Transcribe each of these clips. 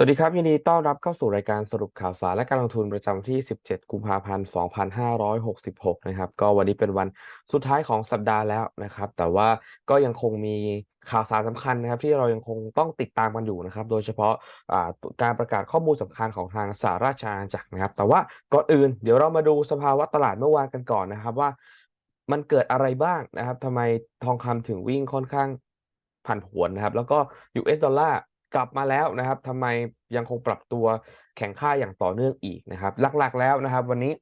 สวัสดีครับ ยินดีต้อนรับเข้าสู่รายการสรุปข่าวสารและการลงทุนประจำที่ 17 กุมภาพันธ์ 2566 นะครับ ก็วันนี้เป็นวันสุดท้ายของสัปดาห์แล้วนะครับ แต่ว่าก็ยังคงมีข่าวสารสำคัญนะครับที่เรายังคงต้องติดตามกันอยู่นะครับ โดยเฉพาะการประกาศข้อมูลสำคัญของทางสหราชอาณาจักรนะครับ แต่ว่าก่อนอื่นเดี๋ยวเรามาดูสภาวะตลาดเมื่อวานกันก่อนนะครับว่า มันเกิดอะไรบ้างนะครับทำไมทองคำถึงวิ่งค่อนข้างผันผวนนะครับ แล้วก็ US ดอลลาร์ กลับมาแล้วนะครับทำไมยังคงปรับตัวแข็งค่าอย่างต่อเนื่องอีกนะครับ หลักๆแล้วนะครับ วันนี้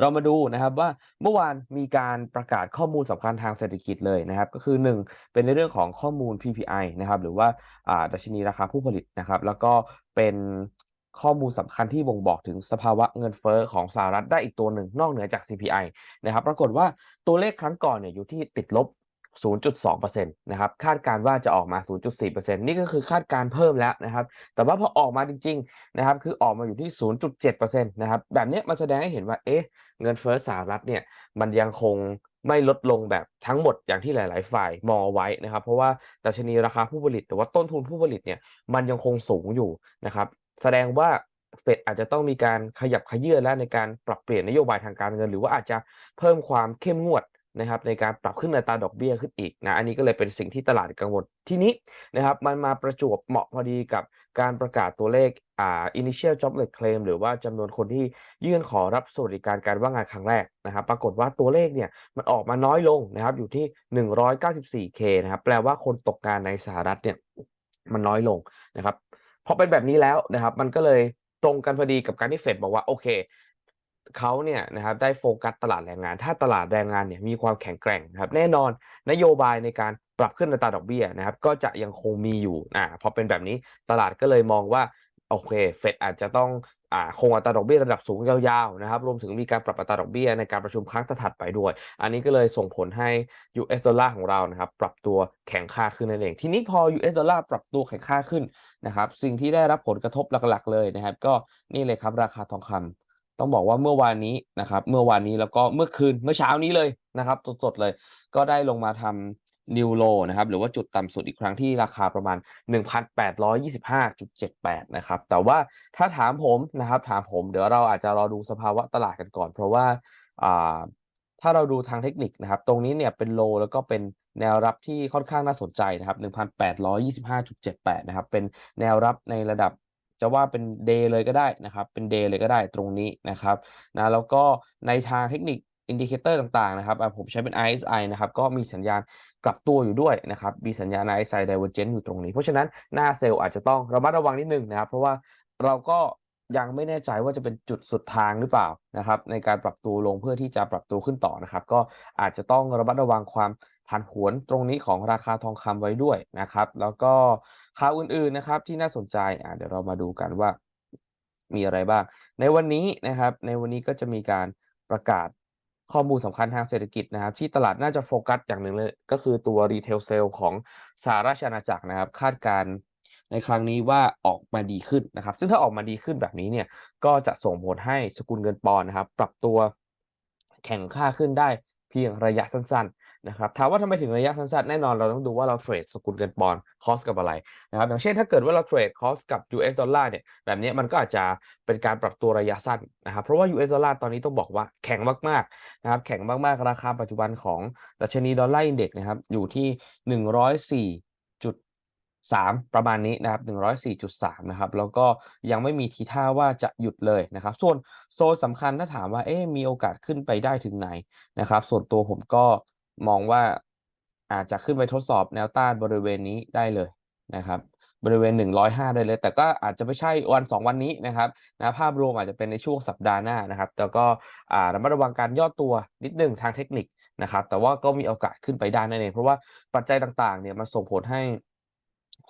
เรามาดูนะครับว่าเมื่อวานมีการประกาศข้อมูลสำคัญทางเศรษฐกิจเลยนะครับ ก็คือ 1 เป็นในเรื่องของข้อมูล PPI นะครับ หรือว่าอ่าดัชนีราคาผู้ผลิตนะครับ แล้วก็เป็นข้อมูลสำคัญที่บ่งบอกถึงสภาวะเงินเฟ้อของสหรัฐได้อีกตัวหนึ่งนอกเหนือจาก CPI นะครับ ปรากฏว่าตัวเลขครั้งก่อนเนี่ยอยู่ที่ติดลบ 0.2%นะครับคาดการว่าจะออกมา 0.4%นี่ก็คือคาดการเพิ่มแล้วนะครับ แต่ว่าพอออกมาจริงๆนะครับคือออกมาอยู่ที่ 0.7%นะครับแบบนี้มันแสดงให้เห็นว่าเอ๊ะเงินเฟ้อสหรัฐเนี่ยมันยังคงไม่ลดลงแบบทั้งหมดอย่างที่หลาย ๆ ฝ่ายมองเอาไว้นะครับ เพราะว่าดัชนีราคาผู้ผลิตหรือว่าต้นทุนผู้ผลิตเนี่ยมันยังคงสูงอยู่นะครับแสดงว่าเฟดอาจจะต้องมีการขยับขยื้อนและในการปรับเปลี่ยนนโยบายทางการเงิน หรือว่าอาจจะเพิ่มความเข้มงวด นะครับในการปรับขึ้นอัตราดอกเบี้ยขึ้นอีกนะอันนี้ก็เลยเป็นสิ่งที่ตลาดกังวลทีนี้นะครับมันมาประจวบเหมาะพอดีกับการประกาศตัวเลขอ่า initial jobless claim หรือว่าจำนวนคนที่ยื่นขอรับสวัสดิการการว่างงานครั้งแรกนะครับ ปรากฏว่าตัวเลขเนี่ยมันออกมาน้อยลงนะครับ อยู่ที่ 194k นะครับ แปลว่าคนตกงานในสหรัฐเนี่ยมันน้อยลงนะครับพอเป็นแบบนี้แล้วนะครับ มันก็เลยตรงกันพอดีกับการที่เฟดบอกว่าโอเค เขาเนี่ยนะครับได้โฟกัสตลาดแรงงาน ถ้าตลาดแรงงานเนี่ยมีความแข็งแกร่งนะครับแน่นอนนโยบายในการปรับขึ้นอัตราดอกเบี้ยนะครับก็จะยังคงมีอยู่อ่าพอเป็นแบบนี้ตลาดก็เลยมองว่าโอเคเฟดอาจจะต้องอ่าคงอัตราดอกเบี้ยระดับสูงยาวๆนะครับรวมถึงมีการปรับอัตราดอกเบี้ยในการประชุมครั้งถัดไปด้วย อันนี้ก็เลยส่งผลให้ US ดอลลาร์ของเรานะครับปรับตัวแข็งค่าขึ้นนั่นเอง ทีนี้พอ US ดอลลาร์ปรับตัวแข็งค่าขึ้นนะครับสิ่งที่ได้รับผลกระทบหลักๆเลยนะครับ ก็นี่เลยครับราคาทองคำ ต้องบอกว่าเมื่อวานนี้นะครับ เมื่อวานนี้แล้วก็เมื่อคืนเมื่อเช้านี้เลยนะครับสดๆเลย ก็ได้ลงมาทำนิวโลนะครับ หรือว่าจุดต่ำสุดอีกครั้งที่ราคาประมาณ 1,825.78 นะครับ แต่ว่าถ้าถามผมนะครับ ถามผมเดี๋ยวเราอาจจะรอดูสภาวะตลาดกันก่อน เพราะว่าถ้าเราดูทางเทคนิคนะครับ ตรงนี้เนี่ยเป็นโลแล้วก็เป็นแนวรับที่ค่อนข้างน่าสนใจนะครับ 1,825.78 นะครับ เป็นแนวรับในระดับ จะว่าเป็นเดย์เลยก็ได้นะครับ เป็นเดย์เลยก็ได้ตรงนี้นะครับนะแล้วก็ในทางเทคนิคอินดิเคเตอร์ต่างๆนะครับผมใช้เป็น RSI นะครับ ก็มีสัญญาณกลับตัวอยู่ด้วยนะครับ มีสัญญาณ RSI divergence อยู่ตรงนี้ เพราะฉะนั้นหน้าเซลล์อาจจะต้องระมัดระวังนิดนึงนะครับ เพราะว่าเราก็ ยังไม่แน่ใจว่าจะเป็นจุดสุดทางหรือเปล่านะครับ ในการปรับตัวลงเพื่อที่จะปรับตัวขึ้นต่อนะครับ ก็อาจจะต้องระมัดระวังความผันผวนตรงนี้ของราคาทองคำไว้ด้วยนะครับ แล้วก็ข่าวอื่นๆนะครับที่น่าสนใจอ่าเดี๋ยวเรามาดูกันว่ามีอะไรบ้าง ในวันนี้นะครับ ในวันนี้ก็จะมีการประกาศข้อมูลสำคัญทางเศรษฐกิจนะครับ ที่ตลาดน่าจะโฟกัสอย่างหนึ่งเลย ก็คือตัวรีเทลเซลของสหราชอาณาจักรนะครับ คาดการ ในครั้งนี้ว่าออกมาดีขึ้นนะครับ ซึ่งถ้าออกมาดีขึ้นแบบนี้เนี่ยก็จะส่งผลให้สกุลเงินปอนด์นะครับ ปรับตัวแข็งค่าขึ้นได้เพียงระยะสั้น ๆ นะครับ ถามว่าทำไมถึงระยะสั้นๆ แน่นอนเราต้องดูว่าเราเทรดสกุลเงินปอนด์คอสกับอะไรนะครับอย่างเช่นถ้าเกิดว่าเราเทรดคอสกับ US ดอลลาร์เนี่ยแบบนี้มันก็อาจจะเป็นการปรับตัวระยะสั้นนะครับ เพราะว่า US ดอลลาร์ตอนนี้ต้องบอกว่าแข็งมากๆนะครับแข็งมากๆ ราคาปัจจุบันของดัชนีดอลลาร์อินเด็กซ์นะครับอยู่ที่ 104 3 ประมาณนี้นะครับ104.3นะครับแล้วก็ยังไม่มีทีท่าว่าจะหยุดเลยนะครับ ส่วนโซนสำคัญถ้าถามว่าเอ๊มีโอกาสขึ้นไปได้ถึงไหนนะครับ ส่วนตัวผมก็มองว่าอาจจะขึ้นไปทดสอบแนวต้านบริเวณนี้ได้เลยนะครับบริเวณ 105 ได้เลย แต่ก็อาจจะไม่ใช่วัน 2 วันนี้นะครับนะภาพรวมอาจจะเป็นในช่วงสัปดาห์หน้านะครับ แล้วก็อ่าระมัดระวังการย่อตัวนิดหนึ่งทางเทคนิคนะครับ แต่ว่าก็มีโอกาสขึ้นไปได้นั่นเอง เพราะว่าปัจจัยต่างๆ เนี่ยมันส่งผลให้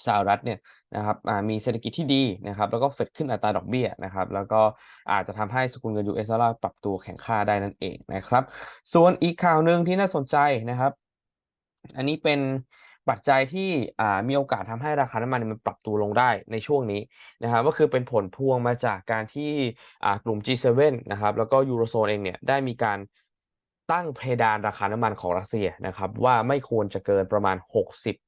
สหรัฐเนี่ยนะครับมีเศรษฐกิจที่ดีนะครับแล้วก็เฟดขึ้นอัตราดอกเบี้ยนะครับแล้วก็อาจจะทำให้สกุลเงิน US ดอลลาร์ปรับตัวแข็งค่าได้นั่นเองนะครับ ส่วนอีกข่าวหนึ่งที่น่าสนใจนะครับ อันนี้เป็นปัจจัยที่มีโอกาสทำให้ราคาน้ำมันมันปรับตัวลงได้ในช่วงนี้นะครับก็คือเป็นผลพวงมาจากการที่กลุ่ม G7 นะครับแล้วก็ยูโรโซนเองเนี่ยได้มีการตั้งเพดานราคาน้ำมันของรัสเซียนะครับว่าไม่ควรจะเกินประมาณ 60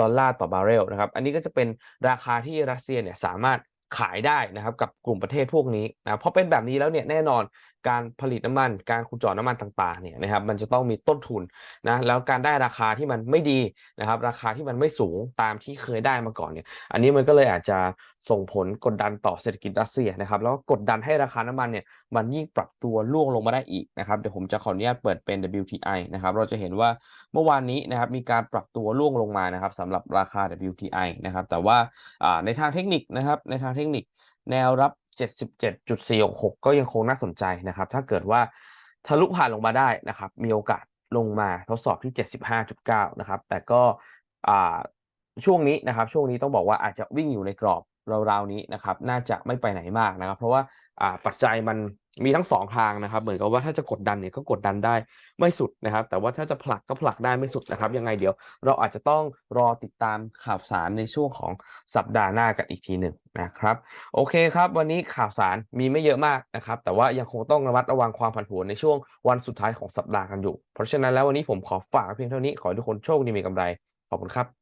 ดอลลาร์ต่อบาร์เรลนะครับ อันนี้ก็จะเป็นราคาที่รัสเซียเนี่ยสามารถขายได้นะครับกับกลุ่มประเทศพวกนี้นะเพราะเป็นแบบนี้แล้วเนี่ยแน่นอน การผลิตน้ำมัน การขุดเจาะน้ำมันต่างๆเนี่ยนะครับมันจะต้องมีต้นทุนนะแล้วการได้ราคาที่มันไม่ดีนะครับ ราคาที่มันไม่สูงตามที่เคยได้มาก่อนเนี่ยอันนี้มันก็เลยอาจจะส่งผลกดดันต่อเศรษฐกิจรัสเซียนะครับแล้วก็กดดันให้ราคาน้ำมันเนี่ยมันยิ่งปรับตัวล่วงลงมาได้อีกนะครับเดี๋ยวผมจะขออนุญาตเปิดเป็น WTI นะครับเราจะเห็นว่าเมื่อวานนี้นะครับมีการปรับตัวล่วงลงมานะครับสำหรับราคา WTI นะครับแต่ว่าในทางเทคนิคนะครับในทางเทคนิคแนวรับ 77.466 ก็ยังคงน่าสนใจนะครับ ถ้าเกิดว่าทะลุผ่านลงมาได้นะครับ มีโอกาสลงมาทดสอบที่ 75.9 นะครับ แต่ก็ช่วงนี้นะครับ ช่วงนี้ต้องบอกว่าอาจจะวิ่งอยู่ในกรอบราวๆนี้นะครับ น่าจะไม่ไปไหนมากนะครับ เพราะว่าปัจจัยมัน มีทั้งสองทางนะครับ เหมือนกับว่าถ้าจะกดดันเนี่ยก็กดดันได้ไม่สุดนะครับ แต่ว่าถ้าจะผลักก็ผลักได้ไม่สุดนะครับ ยังไงเดี๋ยว เราอาจจะต้องรอติดตามข่าวสารในช่วงของสัปดาห์หน้ากันอีกทีหนึ่งนะครับ โอเคครับ วันนี้ข่าวสารมีไม่เยอะมากนะครับ แต่ว่ายังคงต้องระมัดระวังความผันผวนในช่วงวันสุดท้ายของสัปดาห์กันอยู่ เพราะฉะนั้นแล้ววันนี้ผมขอฝากเพียงเท่านี้ขอให้ทุกคนโชคดีมีกำไรขอบคุณครับ